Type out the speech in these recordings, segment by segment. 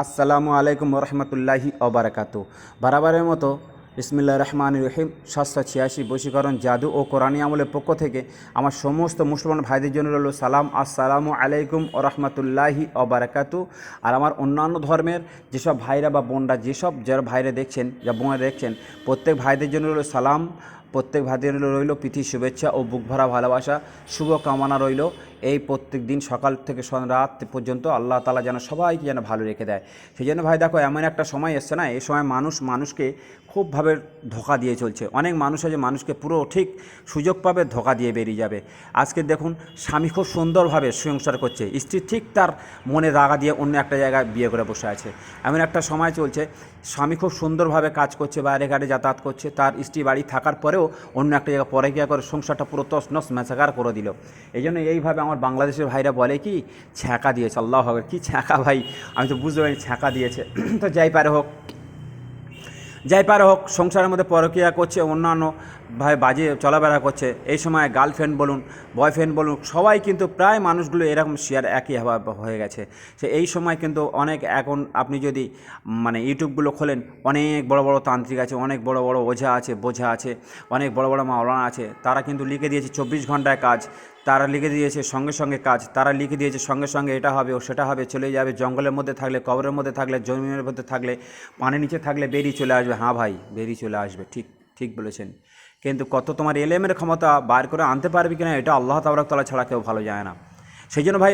আসসালামু আলাইকুম রহমতুল্লাহি অবরাকাতু বারাবারের মতো ইসমিল্লা রহমান রহিম সাতশো ছিয়াশি বশীকরণ জাদু ও কোরআনী আমলের পক্ষ থেকে আমার সমস্ত মুসলমান ভাইদের জন্য রইল সালাম। আসসালামু আলাইকুম ও রহমতুল্লাহি অবরাকাতু আর আমার অন্যান্য ধর্মের যেসব ভাইরা বা বোনরা, যেসব যারা ভাইরা দেখছেন যা বোনরা দেখছেন, প্রত্যেক ভাইদের জন্য রইল সালাম। প্রত্যেক ভাইদের রইল প্রীতি, শুভেচ্ছা ও বুক ভরা ভালোবাসা। শুভ কামনা রইল। এই প্রত্যেক দিন সকাল থেকে রাত পর্যন্ত আল্লাহ তালা যেন সবাইকে যেন ভালো রেখে দেয়। সেই জন্য ভাই দেখো, এমন একটা সময় এসছে না, এই সময় মানুষ, মানুষকে খুবভাবে ধোকা দিয়ে চলছে। অনেক মানুষ আছে, মানুষকে পুরো ঠিক সুযোগ পাবে, ধোকা দিয়ে বেরিয়ে যাবে। আজকে দেখুন, স্বামী খুব সুন্দরভাবে সংসার করছে। স্ত্রী ঠিক তার মনে রাগা দিয়ে অন্য একটা জায়গায় বিয়ে করে বসে আছে। এমন একটা সময় চলছে স্বামী খুব সুন্দরভাবে কাজ করছে, বাইরে ঘাটে যাতায়াত করছে, তার স্ত্রী বাড়ি থাকার পরেও অন্য একটা জায়গায় পরে গিয়া করে সংসারটা পুরো তস নস মেসাকার করে দিল। এই জন্য এইভাবে আমার বাংলাদেশের ভাইরা বলে কি, ছ্যাঁকা দিয়েছে, আল্লাহ হবে কি ছ্যাঁকা ভাই, আমি তো বুঝতে পারি ছ্যাঁকা দিয়েছে। তো যাই পারে হোক, যাই পারে হোক, সংসারের মধ্যে পরকিয়া করছে, অন্যান্য ভাই বাজে চলাফেরা করছে। এই সময় গার্লফ্রেন্ড বলুন বয়ফ্রেন্ড বলুন, সবাই কিন্তু প্রায় মানুষগুলো এরকম শেয়ার একই হয়ে গেছে। সে এই সময় কিন্তু অনেক এখন আপনি যদি মানে ইউটিউবগুলো খোলেন, অনেক বড় বড় তান্ত্রিক আছে, অনেক বড় বড় ওঝা আছে, বোঝা আছে, অনেক বড় বড় মাওলানা আছে, তারা কিন্তু লিখে দিয়েছে চব্বিশ ঘন্টায় কাজ, তারা লিখে দিয়েছে সঙ্গে সঙ্গে কাজ, তারা লিখে দিয়েছে সঙ্গে সঙ্গে এটা হবে ও সেটা হবে, চলে যাবে, জঙ্গলের মধ্যে থাকলে, কবরের মধ্যে থাকলে, জমিনের মধ্যে থাকলে, পানির নিচে থাকলে বেরিয়ে চলে আসবে। হ্যাঁ ভাই, বেরিয়ে চলে আসবে, ঠিক ঠিক বলেছেন। কিন্তু কত তোমার এলেমের ক্ষমতা বার করে আনতে পারবে কিনা, এটা আল্লাহ তাবরাকতলা ছাড়া কেউ ভালো যায় না। সেই জন্য ভাই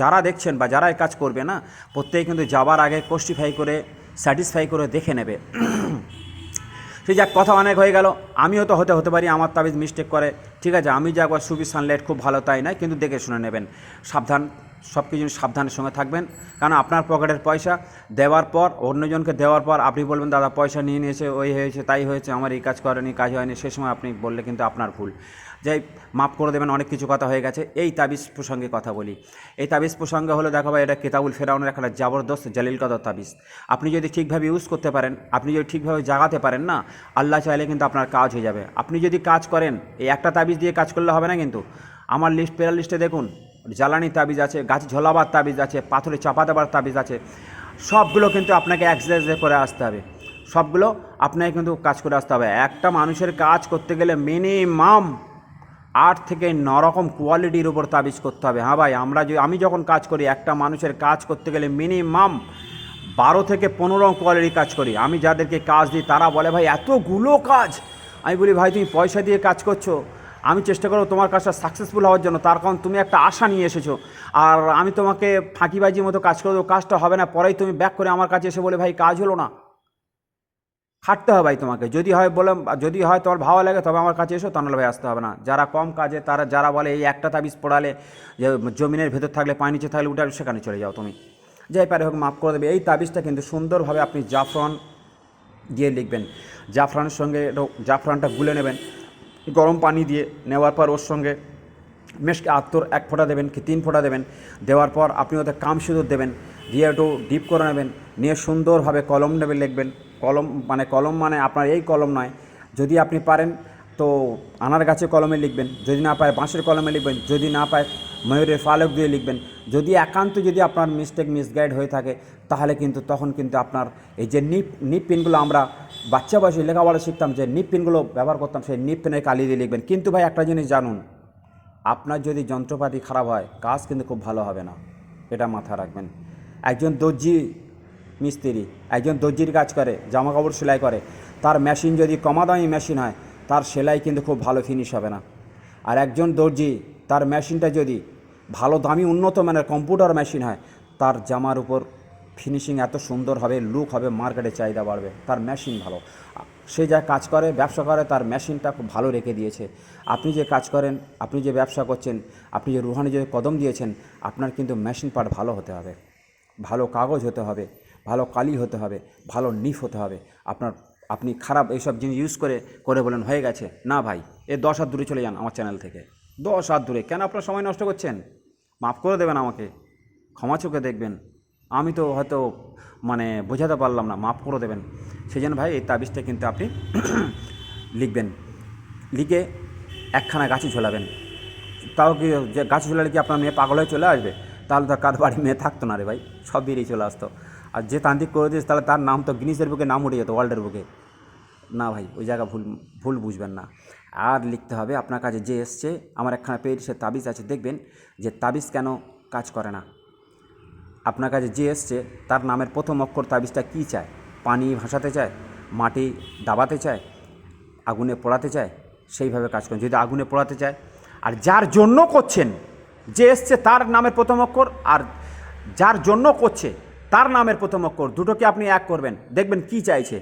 যারা দেখছেন বা যারা এই কাজ করবে না, প্রত্যেকে কিন্তু যাবার আগে কোস্টিফাই করে, স্যাটিসফাই করে দেখে নেবে। সে যাক, কথা অনেক হয়ে গেল। আমিও তো হতে হতে পারি, আমার তাবিজ মিস্টেক করে। ঠিক আছে, আমি যা একবার সুবি সানলাইট খুব ভালো, তাই নয়, কিন্তু দেখে শুনে নেবেন। সাবধান। সব কিছু সাবধানের সঙ্গে থাকবেন। কারণ আপনার পকেটের পয়সা দেওয়ার পর, অন্যজনকে দেওয়ার পর আপনি বলবেন, দাদা, পয়সা নিয়ে নিয়েছে, ওই হয়েছে, তাই হয়েছে, আমার এই কাজ করেনি, কাজ হয়নি। সে সময় আপনি বললে কিন্তু আপনার ভুল। যাই মাফ করে দেবেন, অনেক কিছু কথা হয়ে গেছে। এই তাবিজ প্রসঙ্গে কথা বলি। এই তাবিজ প্রসঙ্গে হলো, দেখো ভাই, এটা কেতাবুল ফেরাউনের একটা জবরদস্ত জালিল কদর তাবিজ। আপনি যদি ঠিকভাবে ইউজ করতে পারেন, আপনি যদি ঠিকভাবে জাগাতে পারেন না, আল্লাহ চাইলে কিন্তু আপনার কাজ হয়ে যাবে। আপনি যদি কাজ করেন, এই একটা তাবিজ দিয়ে কাজ করলে হবে না কিন্তু? আমার লিস্ট পেরার লিস্টে দেখুন জ্বালানি তাবিজ আছে, গাছ ঝোলাবার তাবিজ আছে, পাথরে চাপা দেবার তাবিজ আছে, সবগুলো কিন্তু আপনাকে এক্সারসাইজ করে আসতে হবে। সবগুলো আপনাকে কিন্তু কাজ করে আসতে হবে। একটা মানুষের কাজ করতে গেলে মিনিমাম আট থেকে ন রকম কোয়ালিটির উপর তাবিজ করতে হবে। হ্যাঁ ভাই, আমরা যে আমি যখন কাজ করি, একটা মানুষের কাজ করতে গেলে মিনিমাম বারো থেকে পনেরো কোয়ালিটির কাজ করি। আমি যাদেরকে কাজ দিই, তারা বলে, ভাই, এতগুলো কাজ? আমি বলি, ভাই, তুমি পয়সা দিয়ে কাজ করছ আমি চেষ্টা করব তোমার কাজটা সাকসেসফুল হওয়ার জন্য। তার কারণ তুমি একটা আশা নিয়ে এসেছ। আর আমি তোমাকে ফাঁকিবাজির মতো কাজ করে দেবো কাজটা হবে না, পরেই তুমি ব্যাক করে আমার কাছে এসে বলে, ভাই, কাজ হলো না। খাটতে হবে ভাই তোমাকে। যদি হয় বলে, যদি হয় তোমার ভালো লাগে, তবে আমার কাছে এসো, তা নাহলে ভাই আসতে হবে না। যারা কম কাজে, তারা, যারা বলে, এই একটা তাবিজ পড়ালে যে জমিনের ভেতর থাকলে পানি নিচে থাকলে উঠে সেখানে চলে যাও তুমি। যাই পারে হোক, মাফ করে দেবে। এই তাবিজটা কিন্তু সুন্দরভাবে আপনি জাফরান দিয়ে লিখবেন। জাফরানের সঙ্গে জাফরানটা গুলে নেবেন। গরম পানি দিয়ে নেওয়ার পর ওর সঙ্গে মেশকে আত্মর এক ফোঁটা দেবেন কি তিন ফোঁটা দেবেন। দেওয়ার পর আপনি ওতে কাম সিঁদুর দেবেন, দিয়ে একটু ডিপ করে নেবেন, নিয়ে সুন্দরভাবে কলম নেবে লিখবেন। কলম মানে কলম মানে আপনার এই কলম নয়। যদি আপনি পারেন তো আনার গাছে কলমে লিখবেন, যদি না পায় বাঁশের কলমে লিখবেন, যদি না পায় ময়ূরের ফালক দিয়ে লিখবেন। যদি একান্ত যদি আপনার মিস্টেক মিসগাইড হয়ে থাকে তাহলে কিন্তু তখন কিন্তু আপনার এই যে নিপ নিপ পেনগুলো আমরা বাচ্চা বয়সে লেখাপড়া শিখতাম, যে নিপ পেনগুলো ব্যবহার করতাম, সেই নিপ পেনের কালি দিয়ে লিখবেন। কিন্তু ভাই একটা জিনিস জানুন, আপনার যদি যন্ত্রপাতি খারাপ হয়, কাজ কিন্তু খুব ভালো হবে না। এটা মাথায় রাখবেন। একজন দর্জি মিস্ত্রি, একজন দর্জির কাজ করে জামা কাপড় সেলাই করে, তার মেশিন যদি কমা দামি মেশিন হয়, তার সেলাই কিন্তু খুব ভালো ফিনিশ হবে না। আর একজন দর্জি, তার মেশিনটা যদি ভালো দামি, উন্নত মানের কম্পিউটার মেশিন হয়, তার জামার উপর ফিনিশিং এত সুন্দর হবে লুক হবে মার্কেটে চাহিদা বাড়বে, তার মেশিন ভালো। সে যা কাজ করে, ব্যবসা করে, তার মেশিনটা খুব ভালো রেখে দিয়েছে। আপনি যে কাজ করেন, আপনি যে ব্যবসা করছেন, আপনি যে রুহানি যে কদম দিয়েছেন, আপনার কিন্তু মেশিন পার্ট ভালো হতে হবে। ভালো কাগজ হতে হবে, ভালো কালি হতে হবে, ভালো নিফ হতে হবে। আপনার, আপনি খারাপ এইসব জিনিস ইউজ করে করে বলেন, হয়ে গেছে, না ভাই, এ দশ হাত দূরে চলে যান আমার চ্যানেল থেকে। দশ হাত দূরে, কেন আপনার সময় নষ্ট করছেন? মাফ করে দেবেন আমাকে। ক্ষমা চোখে দেখবেন। আমি তো হয়তো মানে বোঝাতে পারলাম না, মাফ করে দেবেন। সেই জন্য ভাই, এই তাবিজটা কিন্তু আপনি লিখবেন। লিখে একখানা গাছে ঝোলাবেন। তাও কি যে গাছ ঝোলালে কি আপনার মেয়ে পাগল হয়ে চলে আসবে? তাহলে তো কার বাড়ি মেয়ে থাকতো না রে ভাই, সব বেরিয়ে চলে আসতো। আর যে তান্ত্রিক করে দিয়েছে, তাহলে তার নাম তো গিনিসের বুকে নাম উঠে যেত, ওয়ার্ল্ডের বুকে। না ভাই, ওই জায়গা ভুল ভুল বুঝবেন না। আর লিখতে হবে, আপনার কাছে যে এসছে, আমার একখানা পেয়ে সে তাবিজ আছে, দেখবেন যে তাবিজ কেন কাজ করে না। আপনার কাছে যে এসছে, তার নামের প্রথম অক্ষর তাবিজটা কী চায়? পানি ভাসাতে চায়? মাটি দাবাতে চায়? আগুনে পোড়াতে চায়? সেইভাবে কাজ করেন। যদি আগুনে পোড়াতে চায়? আর যার জন্য করছেন, যে এসছে তার নামের প্রথম অক্ষর, আর যার জন্য করছে, তার নামের প্রথম অক্ষর, দুটোকে আপনি এক করবেন। দেখবেন কি চাইছে।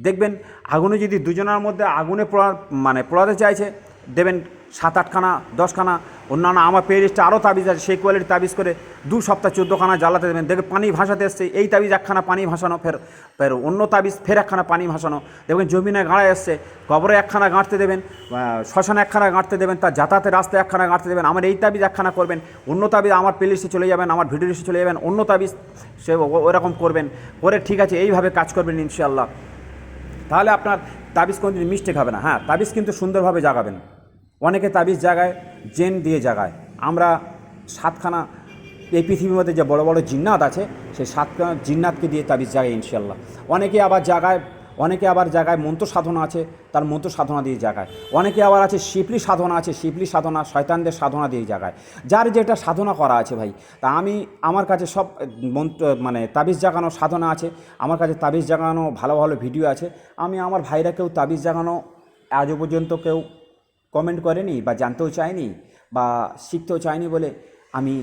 দেখবেন আগুনে যদি দুজনের মধ্যে আগুনে পোড়া মানে পোড়াতে চাইছে, দেবেন সাত আটখানা দশখানা, অন্যান্য আমার প্লেলিস্টে আরও তাবিজ আছে, সেই কোয়ালিটির তাবিজ করে দু সপ্তাহ চোদ্দোখানা জ্বালাতে দেবেন। দেখবেন পানি ভাসাতে এসছে, এই তাবিজ একখানা পানি ভাসানো, ফের ফের অন্য তাবিজ ফের একখানা পানি ভাসানো। দেখবেন জমিনে গাঁড়া এসছে, কবরে একখানা গাঁটতে দেবেন শ্মশানে একখানা গাঁটতে দেবেন, তার যাতায়াতের রাস্তায় একখানা গাঁটতে দেবেন, আমার এই তাবিজ একখানা করবেন, অন্য তাবিজ আমার প্লেলিস্টে চলে যাবেন, আমার ভিডিও লিস্টে চলে যাবেন, অন্য তাবিজ সে ওরকম করবেন, করে ঠিক আছে, এইভাবে কাজ করবেন ইনশাআল্লাহ। তাহলে আপনার তাবিজ কোনোদিন মিস্টেক হবে না। হ্যাঁ তাবিজ কিন্তু সুন্দরভাবে জাগাবেন। অনেকে তাবিজ জাগায়, জেন দিয়ে জাগায়। আমরা সাতখানা এই পৃথিবীর মধ্যে যে বড় বড় জিন্নাত আছে, সেই সাতখানা জিন্নাতকে দিয়ে তাবিজ জাগায় ইনশাল্লাহ অনেকে আবার জাগায়, অনেকে আবার জায়গায় মন্ত্র সাধনা আছে, তার মন্ত্র সাধনা দিয়ে জাগায়। অনেকে আবার আছে শিপলি সাধনা আছে, শিপলি সাধনা শয়তানদের সাধনা দিয়ে জাগায়। যার যেটা সাধনা করা আছে ভাই, তা আমি আমার কাছে সব মন্ত্র মানে তাবিজ জাগানো সাধনা আছে, আমার কাছে তাবিজ জাগানো ভালো ভালো ভিডিও আছে। আমি আমার ভাইরা কেউ তাবিজ জাগানো আজও পর্যন্ত কেউ কমেন্ট করেনি বা জানতেও চায়নি বা শিখতেও চায়নি বলে আমি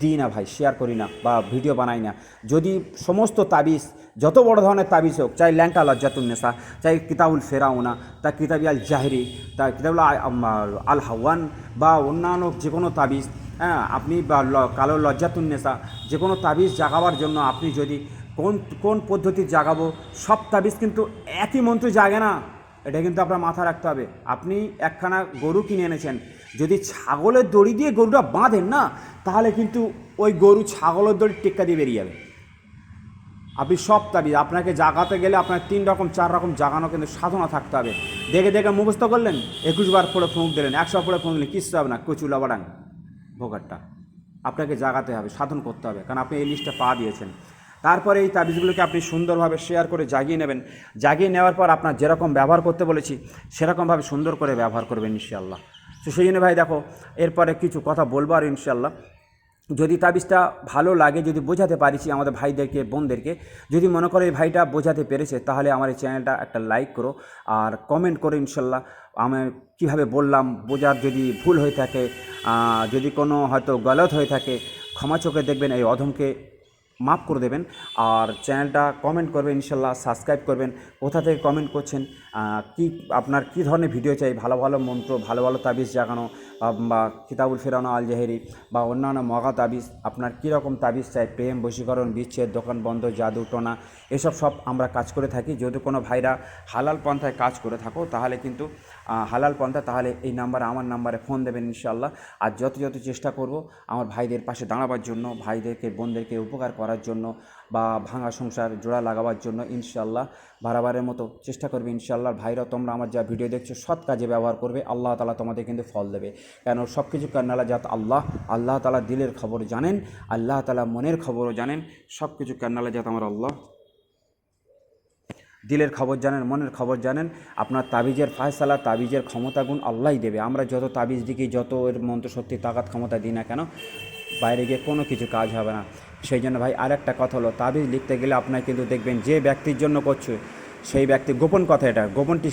দিই না ভাই শেয়ার করি না বা ভিডিও বানাই না। যদি সমস্ত তাবিজ, যত বড় ধরনের তাবিজ হোক, চাই ল্যাংটা লজ্জাতুন্নেসা চাই কিতাবুল ফেরাউনা, তা কিতাবি আল জাহরি, তা কিতাবুল আল হাওয়ান বা অন্যান্য যে কোনো তাবিজ হ্যাঁ আপনি বা কালো লজ্জাতুন্নেসা যে কোনো তাবিজ জাগাবার জন্য আপনি যদি কোন কোন পদ্ধতি জাগাবো, সব তাবিজ কিন্তু একই মন্ত্র জাগে না। এটা কিন্তু আপনার মাথা রাখতে হবে। আপনি একখানা গরু কিনে এনেছেন। যদি ছাগলের দড়ি দিয়ে গরুটা বাঁধেন না, তাহলে কিন্তু ওই গরু ছাগলের দড়ি টেক্কা দিয়ে বেরিয়ে যাবে। আপনি সব তাবিজ আপনাকে জাগাতে গেলে আপনার তিন রকম, চার রকম জাগানো কিন্তু সাধনা থাকতে হবে। দেখে দেখে মুখস্থ করলেন, একুশ বার পড়ে ফুঁক দিলেন, একশো পরে ফুঁক দিলেন, কিচ্ছু হবে না, কচু লাবাডাং। ভোগারটা আপনাকে জাগাতে হবে, সাধন করতে হবে, কারণ আপনি এই লিস্টটা পা দিয়েছেন। তারপরে এই তাবিজগুলোকে আপনি সুন্দরভাবে শেয়ার করে জাগিয়ে নেবেন। জাগিয়ে নেওয়ার পর আপনার যেরকম ব্যবহার করতে বলেছি, সেরকমভাবে সুন্দর করে ব্যবহার করবেন ইনশাল্লাহ তো সেই জন্য ভাই দেখো, এরপরে কিছু কথা বলব আর ইনশাল্লাহ যদি তাবিজটা ভালো লাগে, যদি বোঝাতে পারিছি আমাদের ভাইদেরকে, বোনদেরকে, যদি মনে করো এই ভাইটা বোঝাতে পেরেছে, তাহলে আমার এই চ্যানেলটা একটা লাইক করো আর কমেন্ট করো ইনশাল্লাহ আমি কীভাবে বললাম, বোঝার যদি ভুল হয়ে থাকে যদি কোনো হয়তো গলত হয়ে থাকে, ক্ষমা চোখে দেখবেন এই অধমকে মাফ করে দেবেন আর চ্যানেলটা কমেন্ট করবেন, ইনশাল্লাহ সাবস্ক্রাইব করবেন। কোথা থেকে কমেন্ট করছেন কি আপনার কি ধরনের ভিডিও চাই? ভালো ভালো মন্ত্র, ভালো ভালো তাবিজ জাগানো বা- কিতাবুল ফেরানো আল জাহেরি বা অন্যান্য মগা তাবিজ, আপনার কীরকম তাবিজ চাই? প্রেম, বশীকরণ, বিচ্ছেদ, দোকান বন্ধ, জাদু, টোনা, এসব সব আমরা কাজ করে থাকি। যদি কোনো ভাইরা হালাল পন্থায় কাজ করে থাকো, তাহলে কিন্তু হালাল পন্থা, তাহলে এই নাম্বারে আমার নাম্বারে ফোন দেবেন, ইনশাল্লাহ। আর যত যত চেষ্টা করব, আমার ভাইদের পাশে দাঁড়াবার জন্য, ভাইদেরকে, বোনদেরকে উপকার করার জন্য বা ভাঙা সংসার জোড়া লাগাবার জন্য ইনশাল্লাহ বারাবারের মতো চেষ্টা করবে ইনশাল্লাহ ভাইরা, তোমরা আমার যা ভিডিও দেখছ, সৎ কাজে ব্যবহার করবে, আল্লাহ তালা তোমাদের কিন্তু ফল দেবে। কেন? সব কিছু কান্নালা যাত আল্লাহ আল্লাহ তালা দিলের খবর জানেন, আল্লাহ তালা মনের খবরও জানেন সব কিছু কান্নালা যাত আমার আল্লাহ। দিলের খবর জানেন, মনের খবর জানেন, আপনার তাবিজের ফায়সালা, তাবিজের ক্ষমতা গুণ আল্লাহই দেবে। আমরা যত তাবিজ দিকে যত এর মন্ত্র শক্তি তাকাত ক্ষমতা দিই না কেন? বাইরে গিয়ে কোনো কিছু কাজ হবে না। সেই জন্য ভাই আর একটা কথা হলো, তাবিজ লিখতে গেলে আপনার কিন্তু দেখবেন যে ব্যক্তির জন্য করছে, সেই ব্যক্তি গোপন কথা এটা গোপনটি